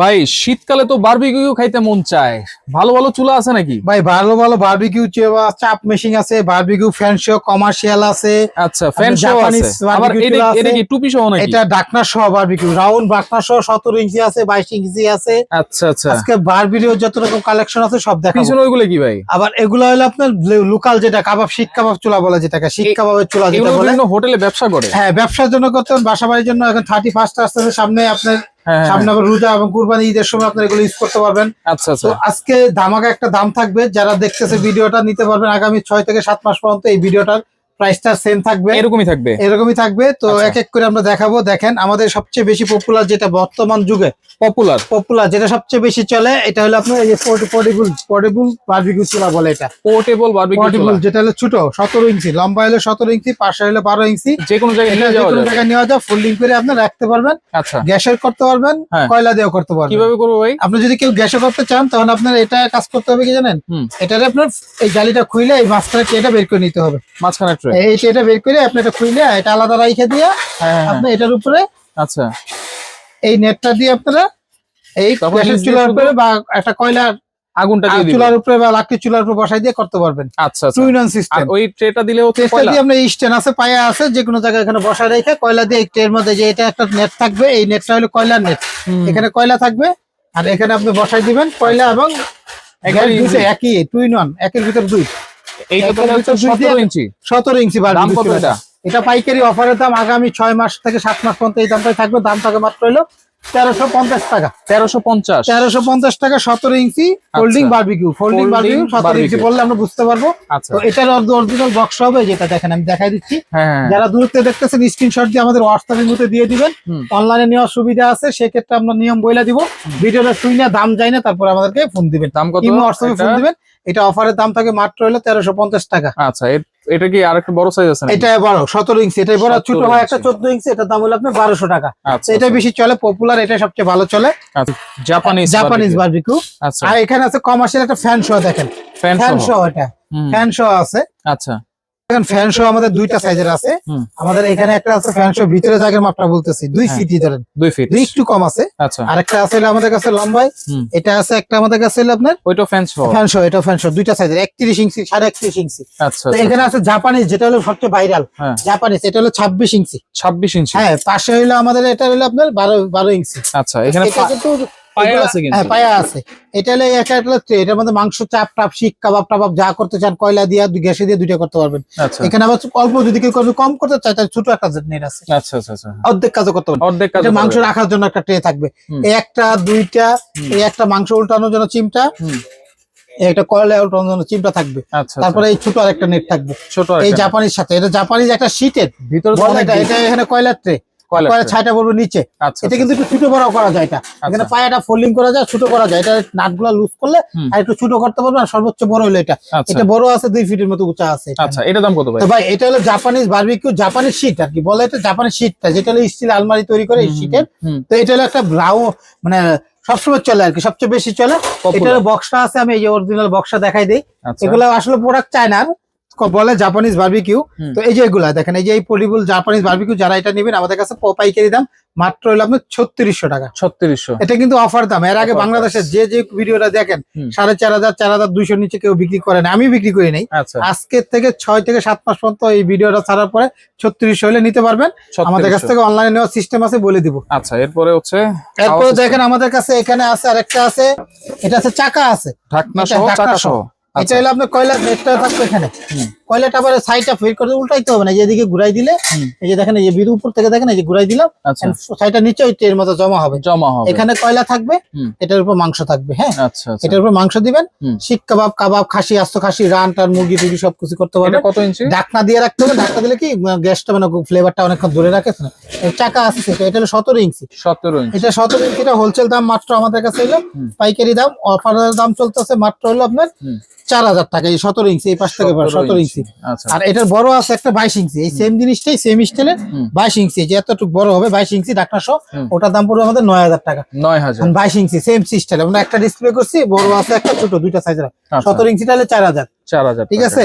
ভাই শীতকালে তো বারবিকিউ খাইতে মন চায়। ভালো ভালো চুলা আছে নাকি? ভাই ভালো ভালো বারবিকিউ চাপ মেশিন আছে বারবিকিউ ফ্যান শো কমার্শিয়াল আছে আচ্ছা ফ্যান শো আছে। আবার এটা কি টুপি সহ নাকি? এটা ডাকনা সহ বারবিকিউ রাউন্ড ডাকনা সহ সতেরো ইঞ্চি আছে বাইশ ইঞ্চি আছে। আচ্ছা আচ্ছা। আজকে বারবিকিউ যত রকম কালেকশন আছে সব দেখাবো। পিছনে ওইগুলো কি ভাই? আবার এগুলো হলো আপনার লোকাল যেটা কাবাব শিক কাবাব চুলা বলে যেটাকে শিক কাবাবের চুলা যেটা বলে। বিভিন্ন হোটেলে ব্যবসা করে? হ্যাঁ ব্যবসার জন্য করতেন বাসা বাড়ির জন্য এখন থার্টি ফার্স্ট আসতেছে সামনে আপনার সামনে আবার রোজা এবং কুরবানি ঈদের সময় আপনার এগুলো ইউজ করতে পারবেন। আচ্ছা তো আচ্ছা আজকে ধামাকা একটা দাম থাকবে। যারা দেখতেছে ভিডিওটা নিতে পারবেন আগামী ছয় থেকে সাত মাস পর্যন্ত এই ভিডিওটার। প্রাইসটা সেম থাকবে। এরকমই থাকবে। এরকমই থাকবে। তো আচ্ছা। এক এক করে আমরা দেখাবো। দেখেন আমাদের সবচেয়ে বেশি পপুলার যেটা বর্তমান যুগে পপুলার পপুলার যেটা সবচেয়ে বেশি চলে এটা হলো আপনার এই যে পোর্টেবল পোর্টেবল বারবিকিউ চুলা বলে এটা। পোর্টেবল বারবিকিউ পোর্টেবল যেটা হলো ছোট সতেরো ইঞ্চি লম্বা হলো সতেরো ইঞ্চি পাশে হলো বারো ইঞ্চি। যে কোনো জায়গায় নিয়ে যাওয়া কোনো যায় জায়গায় নেওয়া যায় ফোল্ডিং করে আপনি রাখতে পারবেন আচ্ছা। গ্যাসের করতে পারবেন হ্যাঁ। কয়লা দিয়েও করতে পারবেন। কীভাবে করব ভাই? আপনি যদি কেউ গ্যাসে করতে চান তখন আপনার এটা কাজ করতে হবে কি জানেন? হুম। এটারে আপনার এই জালিটা খুইলে এই মাছটা এটা বের করে নিতে হবে। মাঝখানে ট্রে এই এটা বের করে আপনি এটা খুইলে এটা আলাদা রাইখে দিয়ে হ্যাঁ আপনি এটার উপরে আচ্ছা। এই নেটটা দিয়ে আপনারা এই গ্যাসের চুলার উপরে বা একটা কয়লার আগুনটা দিয়ে চুলার উপরে বা লাকড়ির চুলার উপরে বসাই দিয়ে করতে পারবেন। আচ্ছা টু ইন ওয়ান সিস্টেম ওই ট্রেটা দিলে হচ্ছে কয়লা? দিয়ে আপনার স্ট্যান্ড আছে পায়া আছে যে কোনো জায়গায় এখানে বসায় রেখে কয়লা দিয়ে এর মধ্যে যে এটা একটা নেট থাকবে এই নেটটা হলো কয়লার নেট। এখানে কয়লা থাকবে আর এখানে আপনি বসাই দিবেন কয়লা এবং। একই টু ইন ওয়ান একের ভিতর দুই। এইটা তো ইঞ্চি। সতেরো ইঞ্চি বার দাম কত এটা এটা? পাইকারি অফারের দাম আগামী ছয় মাস থেকে সাত মাস পর্যন্ত এই দামটাই থাকবে। দাম থাকে মাত্র হলো তেরোশো পঞ্চাশ টাকা। তেরোশো পঞ্চাশ। তেরোশো পঞ্চাশ টাকা সতেরো inch folding barbecue folding Folding সতেরো ইঞ্চি বললে আমরা বুঝতে পারব। আচ্ছা। তো এটার অরিজিনাল বক্স হবে যেটা দেখেন আমি দেখাই দিচ্ছি। হ্যাঁ হ্যাঁ। যারা দূরত্বে দেখতেছেন স্ক্রিনশট দিয়ে আমাদের হোয়াটসঅ্যাপের মধ্যে দিয়ে দিবেন। অনলাইনে নেওয়ার সুবিধা আছে সেক্ষেত্রে আমরা নিয়ম বইলা দিব। ভিডিওটা শুই না দাম যাই না তারপর আমাদেরকে ফোন দিবেন। দাম কত? হোয়াটসঅ্যাপে ফোন এটা? দিবেন। এটা অফারের দাম থাকে মাত্র হলো তেরোশো পঞ্চাশ টাকা। আচ্ছা এটা কি আরেকটা বড় সাইজ আছে? এটা বড় সতেরো ইঞ্চি এটাই বড় ছোট হয় একটা ইঞ্চি। চোদ্দ ইঞ্চি এটা দাম হলো আপনার বারোশো টাকা। আচ্ছা এটা বেশি চলে পপুলার এটা সবচেয়ে ভালো চলে। জাপানিজ জাপানিজ বারবিকিউ আচ্ছা। আর এখানে আছে কমার্শিয়াল একটা ফ্যান শো দেখেন। ফ্যান ফ্যান শো এটা। ফ্যান শো আছে। আচ্ছা। এখন ফ্যান শো আমাদের দুইটা সাইজের আছে। আমাদের এখানে একটা আছে ফ্যান শো ভিতরে জায়গার মাপটা বলতেছি দুই হ্যাঁ। ফিট ধরেন। দুই ফিট দুই একটু কম আছে। আচ্ছা। আরেকটা আছে আমাদের কাছে লম্বাই। এটা আছে একটা আমাদের কাছে আপনার ওইটা ফ্যান ফ্যান শো এটা ফ্যান শো দুইটা সাইজের একত্রিশ ইঞ্চি সাড়ে একত্রিশ ইঞ্চি। আচ্ছা তো এখানে আছে জাপানিজ যেটা হলো সবচেয়ে ভাইরাল হ্যাঁ। জাপানিজ এটা হলো ছাব্বিশ ইঞ্চি। ছাব্বিশ ইঞ্চি। হ্যাঁ পাশে হইল আমাদের এটা হলো আপনার বারো বারো ইঞ্চি। আচ্ছা এখানে কিন্তু পায়া আছে কিন্তু। হ্যাঁ এটা হলো একটা এটার মধ্যে মাংস চাপ টাপ শিক কাবাব টাবাব যা করতে চান কয়লা দিয়ে গ্যাসে দিয়ে দুইটা করতে পারবেন। আচ্ছা। এখানে আবার অল্প যদি কেউ কম করতে চায় তাহলে ছোট একটা নেট আছে। আচ্ছা আচ্ছা অর্ধেক কাজও করতে পারবেন। অর্ধেক কাজ মাংস রাখার জন্য একটা ট্রে থাকবে। একটা দুইটা এই একটা মাংস উল্টানোর জন্য চিমটা। এই একটা কয়লা উল্টানোর জন্য চিমটা থাকবে। তারপরে এই ছোট আরেকটা নেট থাকবে। ছোট এই জাপানির সাথে এটা জাপানিজ একটা শীতের ভিতরে এটা এখানে কয়লার ট্রে ছাইটা পড়বে নিচে। আচ্ছা এটা কিন্তু একটু ছোট বড় করা যায় এটা। এখানে পায়াটা ফোল্ডিং করা যায় ছোট করা যায়। এটা নাটগুলো লুজ করলে আর একটু ছোট করতে পারবে আর সর্বোচ্চ বড় হলো এটা। আচ্ছা। এটা বড় আছে দুই ফিটের মতো উঁচা আছে আচ্ছা এটা দাম কত ভাই? তো ভাই এটা হলো জাপানিজ বারবিকিউ জাপানিজ শীট আর কি। বলে এটা জাপানিজ শীটটা যেটা হলো স্টিল আলমারি তৈরি করে এই শীটের তো এটা হলো একটা ব্রাউ মানে সবসময় চলে আর কি সবচেয়ে বেশি চলে। এটার বক্সটা আছে আমি এই যে অরিজিনাল বক্সটা দেখাই দিই। আচ্ছা। এগুলো আসলে প্রোডাক্ট চায়নার। ক- বলে জাপানিজ বারবিকিউ। তো এই যে এগুলা দেখেন এই যে এই পলিবুল জাপানিজ বারবিকিউ যারা এটা নেবেন আমাদের কাছে পাইকারি দাম মাত্র হলো আপনার ছত্রিশশো টাকা। ছত্রিশশো। এটা কিন্তু অফার দাম। এর আগে বাংলাদেশের যে যে ভিডিওটা দেখেন সাড়ে চার হাজার চার হাজার দুইশোর নিচে কেউ বিক্রি করে না। আমি বিক্রি করি নাই। আচ্ছা। আজকের থেকে ছয় থেকে সাত মাস পর্যন্ত এই ভিডিওটা ছাড়ার পরে ছত্রিশশো হলে নিতে পারবেন। আমাদের কাছ থেকে অনলাইনে নেওয়ার সিস্টেম আছে বলে দিব। আচ্ছা এরপরে হচ্ছে এরপরে দেখেন আমাদের কাছে এখানে আছে আরেকটা আছে। এটা আছে চাকা আছে। ঢাকনা সহ চাকা সহ। এটা আচ্ছা হলো আপনার কয়লা নেটটা থাকবে এখানে। কয়লাটা আবার সাইডটা ফের করে উল্টাইতে হবে না যেদিকে ঘুরাই দিলে। এই যে দেখেন এই যে বিরু উপর থেকে দেখেন এই যে ঘুরাই দিলাম আচ্ছা। সাইডটা নিচে ওই এর মতো জমা হবে। জমা হবে। এখানে কয়লা থাকবে এটার উপর মাংস থাকবে হ্যাঁ? আচ্ছা আচ্ছা। এটার উপর মাংস দিবেন শিক কাবাব কাবাব খাসি আস্ত খাসি রান টান মুরগি টুরগি সব কিছু করতে এটা পারবেন কত ইঞ্চি ঢাকনা দিয়ে রাখতে হবে ঢাকনা দিলে কি গ্যাসটা মানে ফ্লেভারটা অনেকক্ষণ ধরে রাখে চাকা আছে সেটা এটা হলো সতেরো ইঞ্চি সতেরো ইঞ্চি এটা সতেরো ইঞ্চিটা হোলসেল দাম মাত্র আমাদের কাছে হলো পাইকারি দাম অফারের দাম চলতেছে মাত্র হলো আপনার চার হাজার টাকা এই সতেরো ইঞ্চি এই পাশ থেকে সতেরো ইঞ্চি আচ্ছা। আর এটার বড় আছে একটা বাইশ ইঞ্চি। এই সেম জিনিসটাই সেম স্টাইলের বাইশ ইঞ্চি। যে এতটুকু বড় হবে বাইশ ইঞ্চি ডাক্তার সহ ওটার দাম পড়বে আমাদের নয় হাজার টাকা। নয় হাজার। বাইশ ইঞ্চি সেম স্টাইল আমরা একটা ডিসপ্লে করছি বড় আছে একটা ছোট দুইটা সাইজের আচ্ছা, সতেরো ইঞ্চি তাহলে চার হাজার। চার হাজার ঠিক আছে?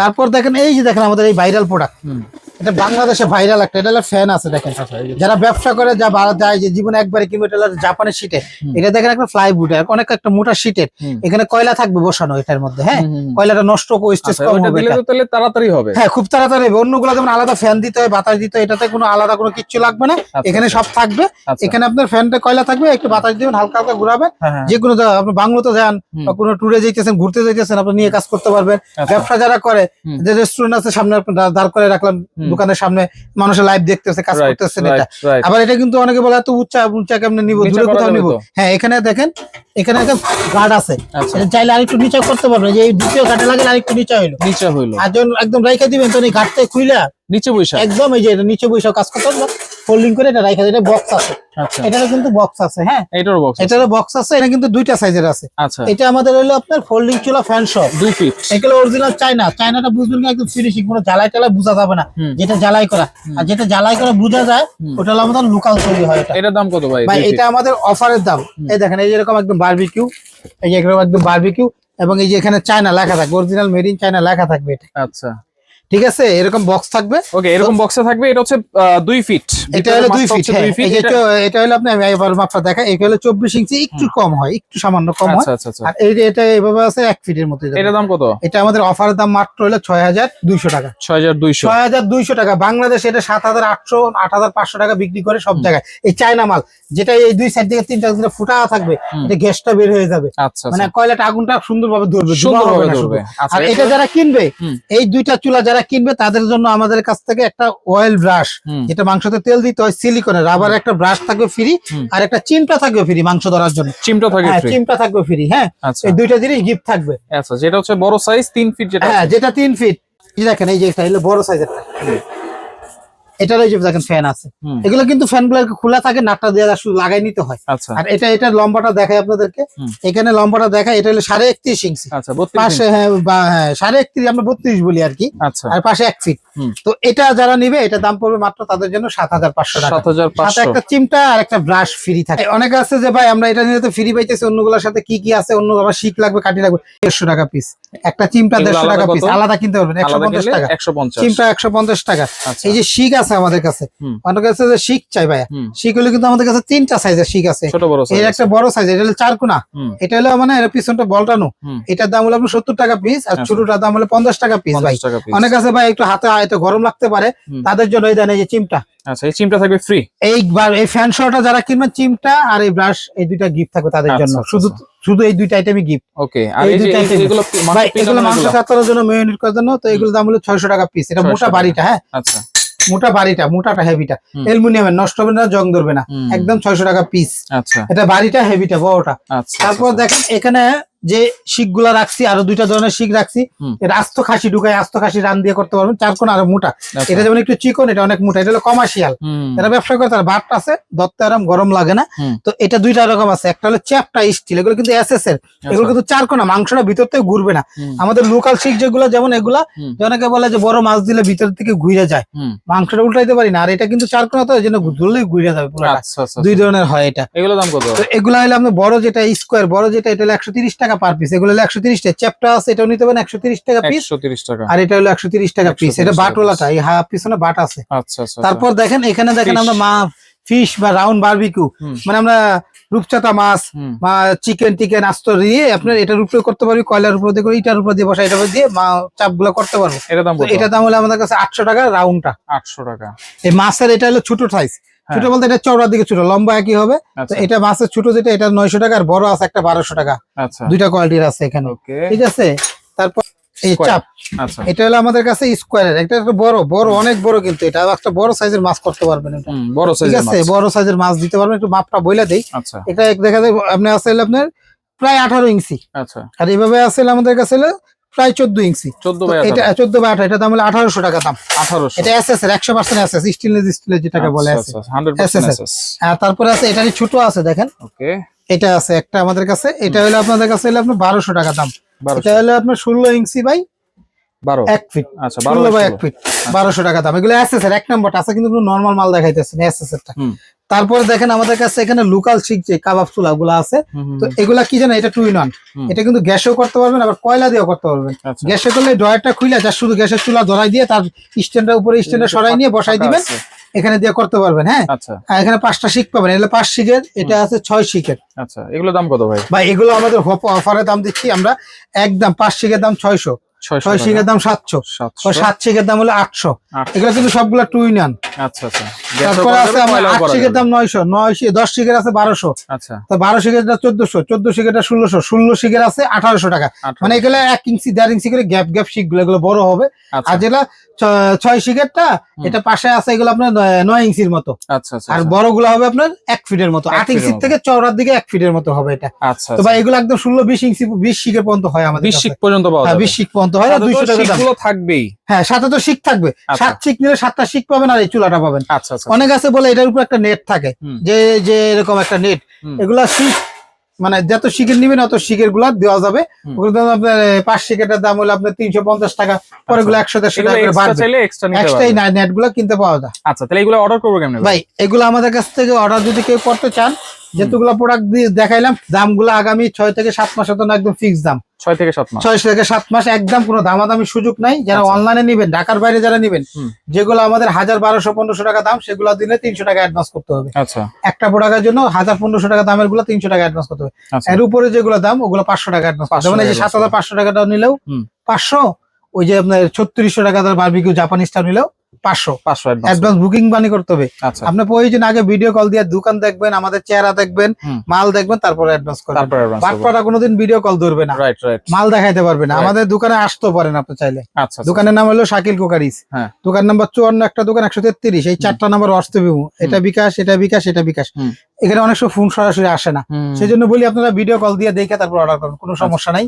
তারপর দেখেন এই যে দেখেন আমাদের এই ভাইরাল প্রোডাক্ট এটা বাংলাদেশে ভাইরাল একটা এটা ফ্যান আছে দেখেন আচ্ছা যারা ব্যবসা করে যা যায় যে জীবনে একবারে কিনবে এটা জাপানের হুম। এটা দেখেন একটা ফ্লাইউড অনেক একটা মোটা শীটের হুম। এখানে কয়লা থাকবে বসানো এটার মধ্যে হ্যাঁ। কয়লাটা নষ্ট আচ্ছা, কম হবে তাহলে তাড়াতাড়ি হবে হ্যাঁ খুব তাড়াতাড়ি হবে অন্যগুলো যেমন আলাদা ফ্যান দিতে হয় বাতাস দিতে হয় এটাতে কোনো আলাদা কোনো কিচ্ছু লাগবে না আচ্ছা, এখানে সব থাকবে আচ্ছা। এখানে আপনার ফ্যানটা কয়লা থাকবে একটু বাতাস দিবেন হালকা হালকা ঘুরাবেন হ্যাঁ, হ্যাঁ। যে কোনো জায়গা আপনি বাংলোতে যান বা কোনো ট্যুরে যাইতেছেন ঘুরতে যাইতেছেন আপনি নিয়ে কাজ করতে পারবেন আচ্ছা। ব্যবসা যারা করে যে রেস্টুরেন্ট আছে সামনে আপনি দাঁড় করে রাখলাম। দোকানের সামনে মানুষের লাইভ দেখতেছে কাজ করতেছে এটা। আবার এটা কিন্তু অনেকে বলে এত উচ্চা উচ্চা কেমনে নিব? দূরে কোথাও নিবো? হ্যাঁ এখানে দেখেন এখানে একটা গার্ড আছে। আচ্ছা। এটা চাইলে আরেকটু নিচে করতে পারবে। যে এই দ্বিতীয় গার্ডে লাগলে আরেকটু নিচে হইল। নিচে হইল। আর যখন একদম রাইখা দিবেন তখন এই গার্ডটা খুইলা নিচে বৈশা একদম এই যে এটা নিচে বসে কাজ করতে পারবেন ফোল্ডিং করে এটা রাইখা এটা বক্স আছে। আচ্ছা। এটারও কিন্তু বক্স আছে হ্যাঁ? এইটার বক্স এটারও বক্স আছে এটা কিন্তু দুইটা সাইজের আছে। আচ্ছা। এটা আমাদের হলো আপনার ফোল্ডিং চুলা ফ্যান শপ দুই ফিট এগুলো অরিজিনাল চাইনা চাইনাটা বুঝবেন না একদম ফিনিশিং কোনো জ্বালাই টালাই বোঝা যাবে না। যেটা জ্বালাই করা। আর যেটা জ্বালাই করা বোঝা যায় ওটা হলো আমাদের লোকাল তৈরি হয় এটা। এটার দাম কত ভাই? ভাই এটা আমাদের অফারের দাম। এই দেখেন এই যে এরকম একদম বারবিকিউ এই যে এরকম একদম বারবিকিউ এবং এই যে এখানে চায়না লেখা থাকবে অরিজিনাল মেড ইন চায়না লেখা থাকবে এটা। আচ্ছা। ঠিক আছে? এরকম বক্স থাকবে? ওকে এরকম বক্সে থাকবে এটা হচ্ছে আহ, দুই ফিট এটা হলো দুই ফিট হ্যাঁ। এই যে এটা- এটা হলো আপনি আমি এবার মাপটা দেখা এটা হলো চব্বিশ ইঞ্চি একটু কম হয় একটু সামান্য কম হয়। আচ্ছা আচ্ছা। আচ্ছা আর এই যে এটা এভাবে আছে এক ফিটের মতো। এটার দাম কত? এটা আমাদের অফারের দাম মাত্র হলো ছয় হাজার দুইশো টাকা। ছয় হাজার দুইশো। ছয় হাজার দুইশো টাকা। বাংলাদেশে এটা সাত হাজার আটশো আট হাজার পাঁচশো টাকা বিক্রি করে সব জায়গায়। এই চায়না মাল যেটা এই দুই সাইড থেকে তিনটা যেটা ফুটা থাকবে। এটা গ্যাসটা বের হয়ে যাবে। আচ্ছা মানে আচ্ছা কয়লাটা আগুনটা সুন্দরভাবে ধরবে ধোঁয়া সুন্দর ভাবে ধরবে। আচ্ছা আর এটা এটা- যারা কিনবে এই দুইটা চুলা যারা কিনবে তাদের জন্য আমাদের কাছ থেকে একটা অয়েল ব্রাশ যেটা মাংসতে তেল দিতে হয় সিলিকনে রাবার একটা ব্রাশ থাকবে ফ্রি আর একটা চিমটা থাকবে ফ্রি মাংস ধরার জন্য। চিমটা থাকে হ্যাঁ চিমটা থাকবে ফ্রি হ্যাঁ। আচ্ছা। এই দুইটা জিনিস গিফট থাকবে। আচ্ছা যেটা হচ্ছে বড় সাইজ তিন ফিট যেটা হ্যাঁ যেটা তিন ফিট এই দেখেন এই যে বড় সাইজের এটার এই যে দেখেন ফ্যান আছে। এগুলো কিন্তু ফ্যানগুলো খোলা থাকে নাটটা দিয়ে শুধু লাগাই নিতে হয়। আচ্ছা। আর এটা এটা লম্বাটা দেখাই আপনাদেরকে। এখানে লম্বাটা দেখায় এটা হলো সাড়ে একত্রিশ ইঞ্চি। আচ্ছা পাশে হ্যাঁ হ্যাঁ সাড়ে একত্রিশ আমরা বত্রিশ বলি আর কি। আচ্ছা। আর পাশে এক ফিট তো এটা যারা নিবে এটা দাম পড়বে মাত্র তাদের জন্য সাত হাজার পাঁচশো টাকা। একটা চিমটা আর একটা ব্রাশ ফ্রি থাকে। অনেকে আছে যে ভাই আমরা এটা নিলে তো ফ্রি পাইতেছি অন্যগুলোর সাথে কি কি আছে অন্য আবার শিক লাগবে কাটি লাগবে। দেড়শো টাকা পিস একটা চিমটা দেড়শো টাকা পিস আলাদা কিনতে পারবেন একশো পঞ্চাশ টাকা। চিমটা একশো পঞ্চাশ টাকা। আচ্ছা। এই যে শিক আছে আমাদের কাছে অনেক কাছে যে শিক চাই ভাইয়া। শিক হলে কিন্তু আমাদের কাছে তিনটা সাইজের শিক আছে। এর একটা বড় সাইজ এটা হলো চার কোনা। এটা হলো মানে এর পিছনটা বলটানো। এটার দাম হলো আপনার সত্তর টাকা পিস আর আচ্ছা। ছোটটার দাম হলো পঞ্চাশ টাকা পিস ভাই। 50 টাকা piece। অনেক আছে ভাই একটু হাতে হয়তো গরম লাগতে পারে। তাদের জন্য এই দেন এই যে চিমটা। আচ্ছা এই চিমটা থাকবে ফ্রি এই এই ফ্যান শোটা যারা কিনবেন চিমটা আর এই ব্রাশ এই দুইটা গিফট থাকবে তাদের আচ্ছা, জন্য। শুধু শুধু এই দুইটা আইটেমই গিফট ওকে আর এই দুইটা আইটেম এগুলো ভাই এগুলো মাংস এগুলো? জন্য মেয়নিট করার জন্য তো এগুলো দাম হলো ছয়শো টাকা পিস এটা মোটা বাড়িটা হ্যাঁ? আচ্ছা। মোটা বাড়িটা মোটাটা হেভিটা। অ্যালুমিনিয়ামের নষ্ট হবে না জং ধরবে না। একদম ছয়শো টাকা পিস আচ্ছা। এটা বাড়িটা হেভিটা বড়টা। আচ্ছা তারপর আচ্ছা, দেখেন এখানে যে শিকগুলা রাখছি আরও দুইটা ধরনের শিখ রাখছি। এটা আস্ত খাসি ঢুকায় আস্ত খাসি রান দিয়ে করতে পারবেন। চার কোন আরও মোটা। আচ্ছা। এটা যেমন একটু চিকন এটা অনেক মোটা। এটা হলো কমার্শিয়াল। যারা ব্যবসা করে তার বাট আছে দত্ত আরাম গরম লাগে না। তো এটা দুইটা রকম আছে। একটা হলো চ্যাপটা স্টিল এগুলো কিন্তু এসএস এর। এগুলো কিন্তু চার কোনা মাংসটা ভিতর থেকে ঘুরবে না। আচ্ছা। আমাদের লোকাল শিখ যেগুলো যেমন এগুলা অনেকে বলে যে বড় মাছ দিলে ভিতর থেকে ঘুরে যায়। মাংসটা উল্টাইতে পারি না। আর এটা কিন্তু চার কোনা তো এই জন্য ধরলেই ঘুরে যাবে আচ্ছা আচ্ছা দুই ধরনের হয় এটা। এগুলো দাম কত? এগুলো হলো আপনার বড় যেটা স্কোয়ার বড় যেটা এটা হলো একশো তিরিশ টাকা পার পিস এগুলো হলো একশো তিরিশ টাকা। চ্যাপটা আছে এটাও নিতে পারেন একশো তিরিশ টাকা পিস টাকা। আর এটা হলো একশো তিরিশ টাকা পিস 130 এটা টাকা বাটওয়ালাটা এই হাফ পিছনে বাট আছে। আচ্ছা আচ্ছা তারপর দেখেন এখানে দেখেন আমরা মা ফিশ বা রাউন্ড বারবিকিউ মানে আমরা রূপচাঁদা মাছ বা চিকেন টিকেন আস্ত দিয়ে আপনার এটার উপরে করতে পারবি কয়লার উপরে দিয়ে করে ইটার উপরে দিয়ে বসা এটার উপরে দিয়ে মা চাপগুলো করতে পারব। এটা দাম এটা দাম হলো আমাদের কাছে আটশো টাকা রাউন্ডটা আটশো টাকা। এই মাছের এটা হলো ছোট সাইজ। ছোট বলতে এটা চওড়ার দিকে ছোট লম্বা একই হবে। আচ্ছা। এটা মাছের ছোট যেটা এটা নয়শো টাকা আর বড় আছে একটা বারোশো টাকা। আচ্ছা। দুইটা কোয়ালিটির আছে এখানে। ঠিক আছে? তারপর এই চাপ। আচ্ছা। এটা হলো আমাদের কাছে স্কোয়ারের। একটা বড় বড় অনেক বড় কিন্তু এটা। একটা বড় সাইজের মাছ করতে পারবেন এটা। বড় ঠিক সাইজের আছে? মাছ। বড় সাইজের মাছ দিতে পারবেন। একটু মাপটা বইলা দেই। এটা এক দেখা যায় আপনি আছে আপনার প্রায় আঠারো ইঞ্চি। আচ্ছা। আর এইভাবে আছে আমাদের কাছে প্রায় চোদ্দ ইঞ্চি। বাই এটা চোদ্দ বা আঠারো এটা দাম হলো আঠারোশো টাকা দাম। আঠারোশো। এটা এস এস এর একশো পার্সেন্ট এস এস স্টিলের স্টিলের যেটাকে বলে হান্ড্রেড SS আর তারপরে আছে এটারই ছোট আছে দেখেন। ওকে এটা আছে একটা আমাদের কাছে এটা হলো আপনাদের কাছে হলো আপনার বারোশো টাকা দাম। এটা হলো আপনার ষোলো ইঞ্চি বাই বারো। এক ফিট। আচ্ছা বারো বাই বাই এক ফিট বারোশো টাকা দাম। এগুলো এস এস এর এক নম্বরটা আছে কিন্তু নর্মাল মাল দেখাইতেছে এস এস হুম। তারপরে দেখেন আমাদের কাছে এখানে লোকাল শিখ যে কাবাব চুলা গুলা আছে তো এগুলা কি জানেন? এটা টু ইন ওয়ান এটা কিন্তু গ্যাসেও করতে পারবেন আবার কয়লা দিয়েও করতে পারবেন। আচ্ছা। গ্যাসে করলে ড্রয়ারটা খুলে যা শুধু গ্যাসের চুলা ধরাই দিয়ে তার স্ট্যান্ডের উপরে স্ট্যান্ডে সরাই নিয়ে বসাই দিবেন এখানে দিয়ে করতে পারবেন হ্যাঁ? আচ্ছা। এখানে পাঁচটা শিখ পাবেন এগুলো পাঁচ শিকের এটা আছে ছয় শিখের আচ্ছা এগুলো দাম কত ভাই? বা এগুলো আমাদের অফারে দাম দিচ্ছি আমরা একদম পাঁচ শিকের দাম ছয়শো। ছয় শিখের দাম সাতশো। সাত শিকের দাম হলো আটশো। আটশো। এগুলো কিন্তু সবগুলো টু ইন ওয়ান আচ্ছা আচ্ছা। তারপরে আছে আমার আট করা দাম নয়শো নয় দশ শিকের আছে বারোশো। আচ্ছা। তো বারো শিকেরটা চোদ্দশো চোদ্দ ষোলোশো ষোলো আছে আঠারোশো টাকা। মানে এগুলো এক ইঞ্চি দেড় ইঞ্চি করে গ্যাপ গ্যাপগুলো এগুলো বড় হবে। আর যেগুলা ছয় এটা পাশে আছে এগুলো আপনার নয়- ইঞ্চির মতো। আচ্ছা আর। বড়গুলো হবে আপনার এক ফিটের মতো। আট ইঞ্চির থেকে চওড়ার দিকে এক ফিটের মতো হবে এটা। আচ্ছা তো ভাই এগুলো একদম ষোলো বিশ ইঞ্চি বিশ শিকের পর্যন্ত হয় আমাদের বিশ। শিক পর্যন্ত হ্যাঁ বিশ শিক পর্যন্ত হয় দুইশো টাকা থাকবেই। হ্যাঁ সাথে তো শিক থাকবে। আচ্ছা। সাত শিক নিলে সাতটা শিক পাবেন আর এই চুলাটা পাবেন। আচ্ছা আচ্ছা অনেক আছে বলে এটার উপর একটা নেট থাকে। যে যে এরকম একটা নেট এগুলা শিক মানে যত শিকের নিবেন অত শিকেরগুলা দেওয়া যাবে। আপনার পাঁচ শিকেটের দাম হলো আপনার তিনশো পঞ্চাশ টাকা পরে গুলো একশো দেড়শো টাকা এক্সট্রা নেটগুলো কিনতে পাওয়া যায়। আচ্ছা তাহলে এগুলো অর্ডার করব কেমনে ভাই? এগুলো আমাদের কাছ থেকে অর্ডার যদি কেউ করতে চান যেগুলো প্রোডাক্ট দিয়ে দেখাইলাম দামগুলো আগামী ছয় থেকে সাত মাসের জন্য একদম ফিক্স দাম। ছয় থেকে সাত মাস। ছয় থেকে সাত মাস একদম কোনো দামাদামি সুযোগ নাই। যারা আচ্ছা। অনলাইনে নিবেন ঢাকার বাইরে যারা নিবেন যেগুলো আমাদের হাজার বারোশো পনেরোশো টাকা দাম সেগুলো দিলে তিনশো টাকা অ্যাডভান্স করতে হবে। আচ্ছা। একটা প্রোডাক্টের জন্য হাজার পনেরোশো টাকা দামেরগুলো তিনশো টাকা অ্যাডভান্স করতে হবে। আচ্ছা। এর উপরে যেগুলো দাম ওগুলো পাঁচশো টাকা অ্যাডভান্স করতে হবে। 500 যেমন এই যে সাত হাজার পাঁচশো টাকাটা নিলেও পাঁচশো ওই যে আপনার ছত্রিশশো টাকা বারবিকিউ জাপানিজটা নিলেও পাঁচশো। পাঁচশো অ্যাডভান্স বুকিং বানি করতে হবে। আচ্ছা। আপনি প্রয়োজন আগে ভিডিও কল দিয়ে দোকান দেখবেন আমাদের চেহারা দেখবেন মাল দেখবেন তারপরে অ্যাডভান্স করবেন। বাটপাড়া কোনোদিন ভিডিও কল ধরবে না। রাইট রাইট মাল দেখাইতে পারবে না। আমাদের দোকানে আসতেও পারেন আপনি চাইলে। আচ্ছা আচ্ছা। দোকানের নাম হলো শাকিল কোকারিস। হ্যাঁ। দোকান নাম্বার চুয়ান্ন একটা দোকান একশো তেত্রিশ। এই চারটা নাম্বার হোয়াটসঅ্যাপ এটা বিকাশ এটা বিকাশ এটা বিকাশ। এখানে অনেক সময় ফোন সরাসরি আসে না। সেই জন্য বলি আপনারা ভিডিও কল দিয়ে দেখে তারপর অর্ডার করুন। কোনো আচ্ছা। সমস্যা নাই।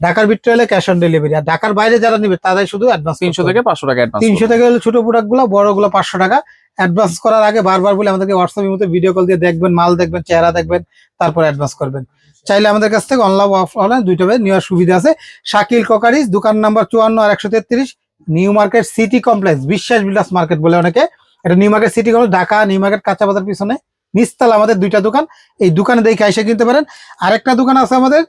ঢাকার ভিতরে হলে ক্যাশ অন ডেলিভারি আর ঢাকার বাইরে যারা নিবে তাদের শুধু অ্যাডভান্স তিনশো থেকে পাঁচশো টাকা তিনশো থেকে হলে ছোট প্রোডাক্টগুলো বড়গুলো পাঁচশো টাকা। অ্যাডভান্স করার আগে বারবার বলে আমাদেরকে হোয়াটসঅ্যাপ মধ্যে ভিডিও কল দিয়ে দেখবেন মাল দেখবেন চেহারা দেখবেন তারপর অ্যাডভান্স করবেন। চাইলে আমাদের কাছ থেকে অনলাইন অফলাইন দুইটা নেওয়ার সুবিধা আছে। শাকিল কোকারিস দোকান নাম্বার চুয়ান্ন আর একশো তেত্রিশ নিউ মার্কেট সিটি কমপ্লেক্স বিশ্বাস বিলাস মার্কেট বলে অনেকে। এটা new market city complex Dhaka new market কাঁচা বাজার পিছনে। নিস্তাল আমাদের দুইটা দোকান। এই দোকানে দেখে এসে কিনতে পারেন। আরেকটা দোকান আছে আমাদের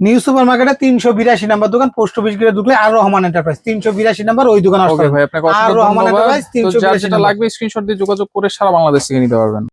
নিউ সুপার মার্কেটে তিনশো বিরাশি নাম্বার দোকান পোস্ট অফিস গিয়ে ঢুকলে আর রহমান এন্টারপ্রাইজ তিনশো বিরাশি নাম্বার ওই দোকান আসবে। ভাই আপনাকে আর রহমান এন্টারপ্রাইজ তিনশো তো 382 যার যেটা নাম্বার। লাগবে স্ক্রিনশট দিয়ে যোগাযোগ করে সারা বাংলাদেশ থেকে নিতে পারবেন